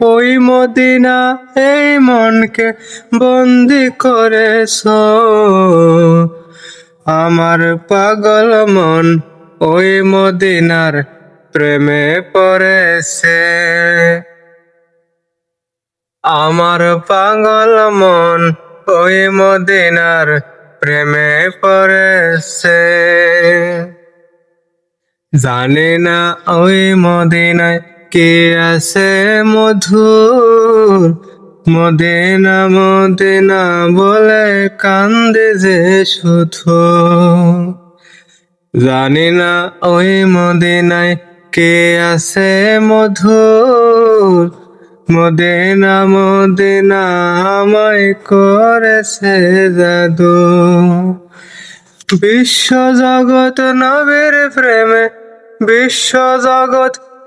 ওই মদিনা এই মনকে বন্দি করেছ। আমার পাগল মন ওই মদিনার প্রেমে পড়েছে। আমার পাগল মন ওই মদিনার প্রেমে পড়েছে। জানি না ওই মদিনায় কে আছে মধুর? মদিনা মদিনা বলে কান্দে যে শুধু। জানি না ওই মদিনায় কে আছে মধুর। মদিনা মদিনা আমায় করেছে জাদু। বিশ্ব জগৎ নবীর প্রেমে বিশ্ব জগৎ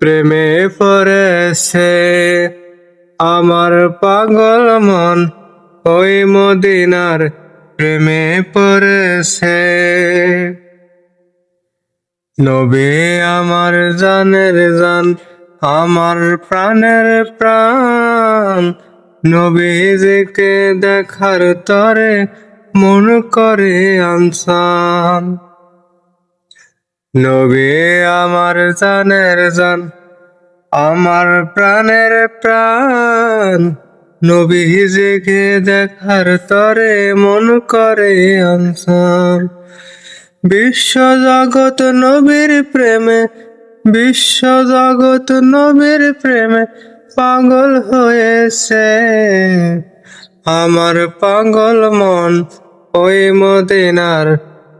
প্রেমে পড়েছে আমার পাগল মন, ওই মদিনার প্রেমে পড়েছে। নবী আমার জানের জান, আমার প্রাণের প্রাণ। নবীজিকে দেখার তরে মন করে আনসান। নবী আমার জানের জান, আমার প্রাণের প্রাণ। নবীজিকে দেখার তরে মন করে আনসান। বিশ্ব জগৎ নবীর প্রেমে, বিশ্ব জগৎ নবীর প্রেমে পাগল হয়েছে। আমার পাগল মন ওই মদিনার